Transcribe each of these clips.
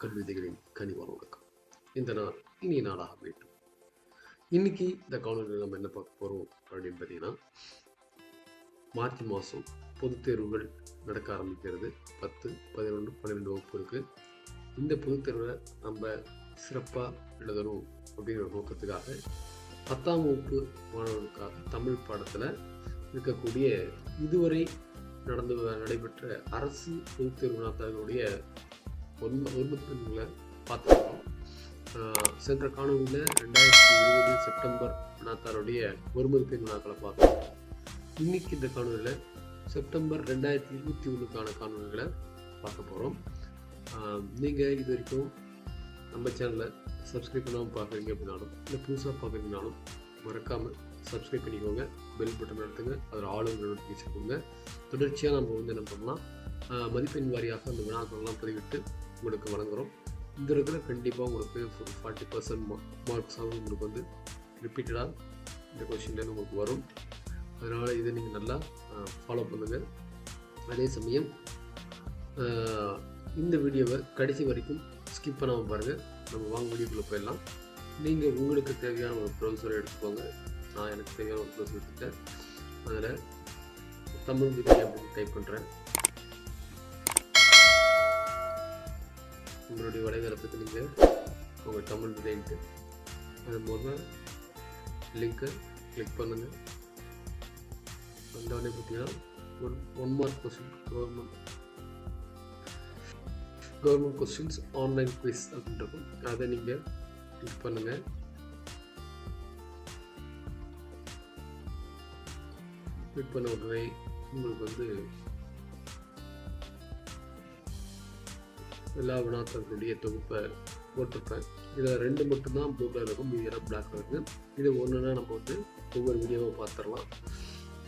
கல்விதைகளின் கனிவான வணக்கம் இந்த நாள் இனிய நாளாக வேண்டும் இன்னைக்கு இந்த காணொலியில் நம்ம என்ன பார்க்க போகிறோம் அப்படின்னு பார்த்தீங்கன்னா மார்ச் மாதம் பொதுத் தேர்வுகள் நடக்க ஆரம்பிக்கிறது. பத்து பதினொன்று பன்னிரெண்டு வகுப்புகளுக்கு இந்த பொதுத் தேர்வை நம்ம சிறப்பாக எழுதணும் அப்படிங்கிற நோக்கத்துக்காக பத்தாம் வகுப்பு மாணவர்களுக்காக தமிழ் பாடத்தில் இருக்கக்கூடிய இதுவரை நடந்து நடைபெற்ற அரசு பொதுத் தேர்வு ஒன்பது ஒன்ப ஒன்பதுங்களை பார்த்துருக்கோம் சென்ற காணொலியில் ரெண்டாயிரத்தி இருபது செப்டம்பர் வினாத்தாளுடைய ஒருமதிப்பெண் வினாக்களை பார்த்தோம். இன்னைக்கு இந்த காணொலியில் செப்டம்பர் ரெண்டாயிரத்தி இருபத்தி ஒன்றுக்கான காணொலிகளை பார்க்க போகிறோம் நீங்கள் இது வரைக்கும் நம்ம சேனலை சப்ஸ்கிரைப் பண்ணாமல் பார்க்குறீங்க அப்படின்னாலும் இல்லை புதுசாக பார்க்குறீங்கனாலும் மறக்காமல் சப்ஸ்கிரைப் பண்ணிக்கோங்க. பெல் பட்டன் நடத்துங்க அதில் ஆளுங்க நோட்டிஃபிகேஷன் கொடுங்க. தொடர்ச்சியாக நம்ம வந்து என்ன பண்ணலாம்? மதிப்பெண் வாரியாக அந்த வினாக்கள்லாம் பதிவிட்டு உங்களுக்கு வழங்குகிறோம் இந்த இருக்கிற கண்டிப்பாக உங்களுக்கு ஒரு ஃபார்ட்டி பர்சன்ட் மார்க்ஸாகவும் உங்களுக்கு வந்து ரிப்பீட்டடாக இந்த கொஷின்லேருந்து உங்களுக்கு வரும். அதனால் இதை நீங்கள் நல்லா ஃபாலோ பண்ணுங்கள் அதே சமயம் இந்த வீடியோவை கடைசி வரைக்கும் ஸ்கிப் பண்ணாமல் பாருங்கள் நம்ம வாங்க வீடியோக்குள்ளே போயிடலாம். நீங்கள் உங்களுக்கு தேவையான ஒரு ப்ரௌசரை எடுத்துக்கோங்க. நான் எனக்கு தேவையான ஒரு ப்ரௌசர் எடுத்துட்டேன் அதில் தமிழ் விதை அப்படின்னு டைப் பண்ணுறேன் உங்களுடைய வலைதளத்துக்கு நீங்கள் உங்கள் தமிழ் விதைன்ட்டு அது முதல் லிங்க்கை கிளிக் பண்ணுங்கள் வந்தவொடனே பார்த்தீங்கன்னா one one mark question government government questions online quiz அப்படின்றக்கும் அதை நீங்கள் கிளிக் பண்ணுங்கள் கிளிக் பண்ண உடனே உங்களுக்கு வந்து எல்லா வினாக்களுடைய தொகுப்பை போட்டிருப்பேன். இதில் ரெண்டு மட்டும்தான் ப்ளூ கலர் இருக்கும் மீதியெல்லாம் பிளாக் இருக்குது இது ஒன்றுனா நம்ம வந்து ஒவ்வொரு வீடியோவை பார்த்துடலாம்.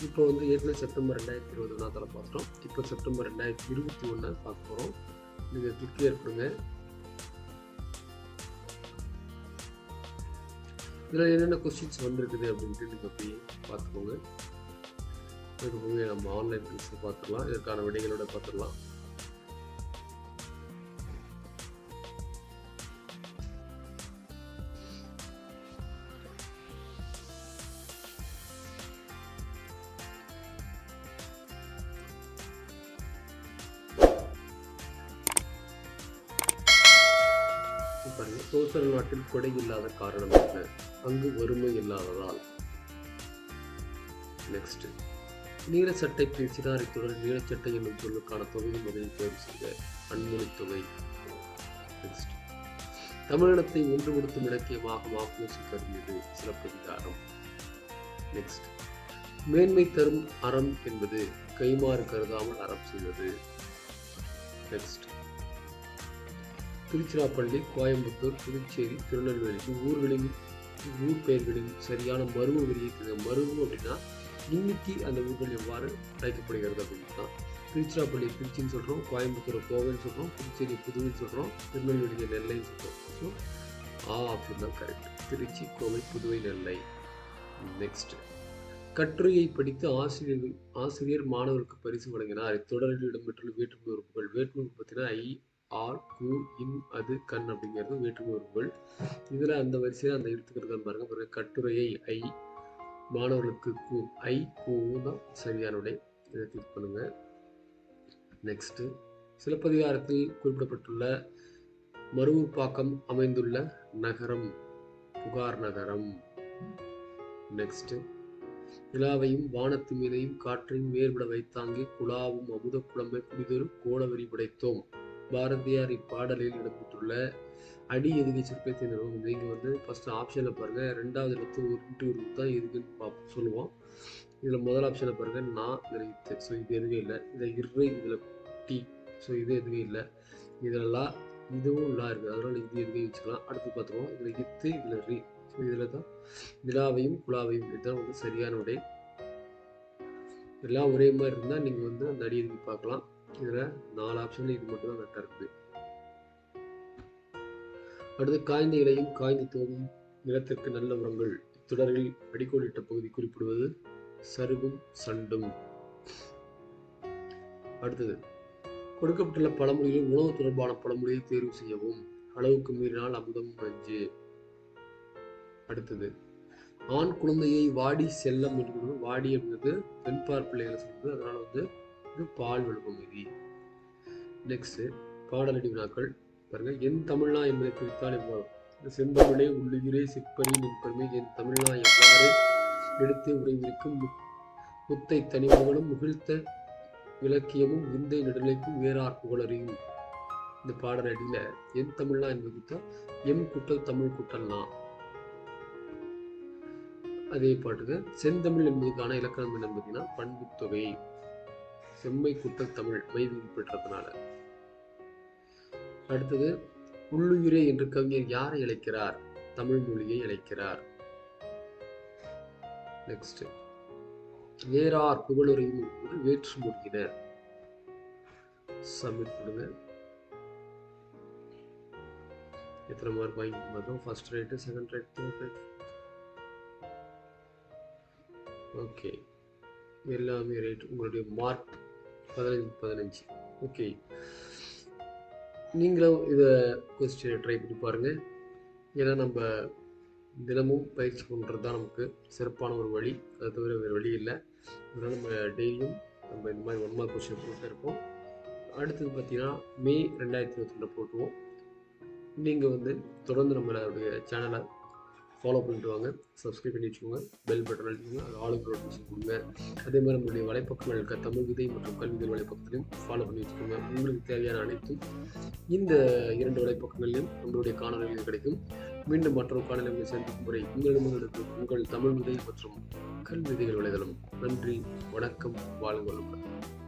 இப்போ வந்து ஏற்கனவே செப்டம்பர் ரெண்டாயிரத்தி இருபது வினாத்தால பார்த்துட்டோம் இப்போ செப்டம்பர் ரெண்டாயிரத்தி இருபத்தி ஒன்றை பார்க்க போகிறோம் நீங்கள் கிளிக் ஏற்படுங்க இதில் என்னென்ன கொஸ்டின்ஸ் வந்திருக்குது அப்படின்ட்டு நீங்கள் போய் பார்த்துக்கோங்க. இதுக்கு போய் நம்ம ஆன்லைன் கிளாஸில் பார்த்துடலாம். இதற்கான விடைகளோட பார்த்துடலாம். பாருங்க சோசல் நாட்டில் கொடை இல்லாத காரணம் என்ன? அங்கு வறுமை இல்லாததால். நெக்ஸ்ட் நீலச்சட்டை சட்டை பேசினார் இத்துடன் நீலச்சட்டை என்னும் சொல்லுக்கான தொகை முதலில் தேர்வு செய்த அன்மொழி தொகை. நெக்ஸ்ட் தமிழினத்தை ஒன்றுபடுத்தும் இலக்கியமாக மாப்போசி கருதியது சிறப்பதிகாரம். நெக்ஸ்ட் மேன்மை தரும் அறம் என்பது கைமாறு கருதாமல் அறம் செய்வது. நெக்ஸ்ட் திருச்சிராப்பள்ளி கோயம்புத்தூர் புதுச்சேரி திருநெல்வேலி ஊர்களின் ஊர் பெயர்களின் சரியான மருவ வெளியே மருவம் அப்படின்னா இன்னைக்கு அந்த ஊர்கள் எவ்வாறு அழைக்கப்படுகிறது அப்படின்னு தான் திருச்சிராப்பள்ளி திருச்சின்னு சொல்கிறோம் கோயம்புத்தூர் கோவைன்னு சொல்கிறோம் புதுச்சேரி புதுவைன்னு சொல்கிறோம் திருநெல்வேலியை நெல்லைன்னு சொல்கிறோம் ஸோ ஆ ஆப்ஷன் தான் கரெக்ட் திருச்சி கோவை புதுவை நெல்லை. நெக்ஸ்ட் கட்டுரையை படித்து ஆசிரியர்கள் ஆசிரியர் மாணவருக்கு பரிசு வழங்கினார். இத்தொடரில் இடம்பெற்றுள்ள வேற்றுமை உறுப்புகள் வேற்றுமை பார்த்தீங்கன்னா ஐ ஆர் கு இன் அது கண் அப்படிங்கிறது வேற்றுமை இதில் அந்த வரிசையில் அந்த எடுத்துக்கிறது பாருங்க. பிறகு கட்டுரையை ஐ மாணவர்களுக்கு கு ஐ கு தான் சரியான விடை இதை கிளிக் பண்ணுங்க. நெக்ஸ்ட்டு சிலப்பதிகாரத்தில் குறிப்பிடப்பட்டுள்ள மருவூர்பாக்கம் அமைந்துள்ள நகரம் புகார் நகரம். நெக்ஸ்ட்டு நிலாவையும் வானத்து மீதையும் காற்றையும் வேறுபட வைத்தாங்கி குழாவும் அமுத குழம்பை புனிதொரு கோலவெறி படைத்தோம். பாரதியார் இப்பாடலில் இடம்பெற்றுள்ள அடி எதுகை சிற்பத்தை நிறுவனம் நீங்கள் வந்து ஃபர்ஸ்ட் ஆப்ஷனில் பாருங்கள் ரெண்டாவது இடத்து ஒரு இன்ட்டு ஒரு தான் எதுக்குன்னு பார்ப்போம் சொல்லுவோம். இதில் முதல் ஆப்ஷனில் பாருங்கள் நான் இதில் ஸோ இது எதுவே இல்லை. இதில் இரு இதில் டி. ஸோ இது எதுவே இல்லை. இதெல்லாம் இதுவும் லா இருக்குது அதனால் இது எதுவே வச்சுக்கலாம். அடுத்து பார்த்துருவோம். இதில் இத்து இதில் ரி. ஸோ இதில் தான் நிலாவையும் குழாவையும் இதுதான் வந்து சரியான விடை எல்லாம் ஒரே மாதிரி இருந்தால் நீங்கள் வந்து அந்த அடி எதுக்கு பார்க்கலாம். இதில் நாலு ஆப்ஷனில் இது மட்டும்தான் கரெக்டாக இருக்குது அடுத்து காய்ந்த இலையும் காய்ந்த தோகும் நிலத்திற்கு நல்ல உரங்கள். இத்தொடரில் அடிக்கோடிட்ட பகுதி குறிப்பிடுவது சருகும் சண்டும். அடுத்தது கொடுக்கப்பட்டுள்ள பழமொழிகளில் உணவு தொடர்பான பழமொழியை தேர்வு செய்யவும் அளவுக்கு மீறினால் அமுதம் நஞ்சு. அடுத்தது ஆண் குழந்தையை வாடி செல்லம் என்று வாடி அப்படிங்கிறது பெண்பார் பார்ப்பிள்ளைகளை சொல்றது அதனால வந்து இது பால் விழுப்பம் விதி. நெக்ஸ்ட் பாடலடி வினாக்கள் பாருங்க என் தமிழ்னா என்பதை குறித்தால் எவ்வாறு இந்த செந்தமிழே உள்ளுயிரே சிப்பரி நின்பெருமை என் தமிழ்னா எவ்வாறு எடுத்து உறைந்திருக்கும் முத்தை தனிமகனும் முகிழ்த்த இலக்கியமும் விந்தை நெடுநிலைக்கும் வேறார் புகழறியும் இந்த பாடலடியில் என் தமிழ்னா என்பது குறித்தா எம் குட்டல் தமிழ் குட்டல்னா அதே பாட்டுக்கு செந்தமிழ் என்பதுக்கான இலக்கணம் என்ன பார்த்தீங்கன்னா பண்புத்தொகை செம்மை குட்டல் தமிழ் மைவிதி பெற்றதுனால. அடுத்தது உள்ளுயிரே என்று கவிஞர் யாரை அழைக்கிறார் தமிழ் மொழியை அழைக்கிறார் நெக்ஸ்ட் வேறார் புகழுரையும் ஒரு வேற்று மொழியினர் சப்மிட் பண்ணுங்க எத்தனை மார்க் வாங்கி பார்த்தோம் first rate second rate third rate okay எல்லாமே ரேட் உங்களுடைய மார்க் பதினஞ்சு பதினஞ்சு. ஓகே நீங்களும் இதை கொஸ்டினை ட்ரை பண்ணி பாருங்கள் ஏன்னா நம்ம தினமும் பயிற்சி பண்ணுறது தான் நமக்கு சிறப்பான ஒரு வழி. அதை தவிர வேறு வழி இல்லை. அதனால் நம்ம டெய்லியும் நம்ம இந்த மாதிரி ஒன் மார்க் கொஸ்டின் போட்டு இருப்போம். அடுத்தது பார்த்தீங்கன்னா மே ரெண்டாயிரத்தி இருபத்தி ரெண்டு போட்டுருவோம். நீங்கள் வந்து தொடர்ந்து நம்மளுடைய சேனலை ஃபாலோ பண்ணிட்டு வாங்க சப்ஸ்கிரைப் பண்ணி வச்சுக்கோங்க பெல் பட்டன் அழுத்துங்க அது ஆளுக்கு நோட்டிஃபிகேஷன் கொடுங்க. அதே மாதிரி நம்மளுடைய வலைப்பக்கங்கள் இருக்க தமிழ் விதை மற்றும் கல்விகள் வலைப்பக்கத்திலையும் ஃபாலோ பண்ணி வச்சுக்கோங்க. உங்களுக்கு தேவையான அனைத்தும் இந்த இரண்டு வலைப்பக்கங்களிலும் நம்மளுடைய காணொலிகள் கிடைக்கும். மீண்டும் மற்றொரு காணொலிகளை சந்திக்கும் முறை உங்களிடமிருந்து உங்கள் தமிழ் விதை மற்றும் கல்வி விதைகள் வலைதளம். நன்றி வணக்கம் வாழுங்கள்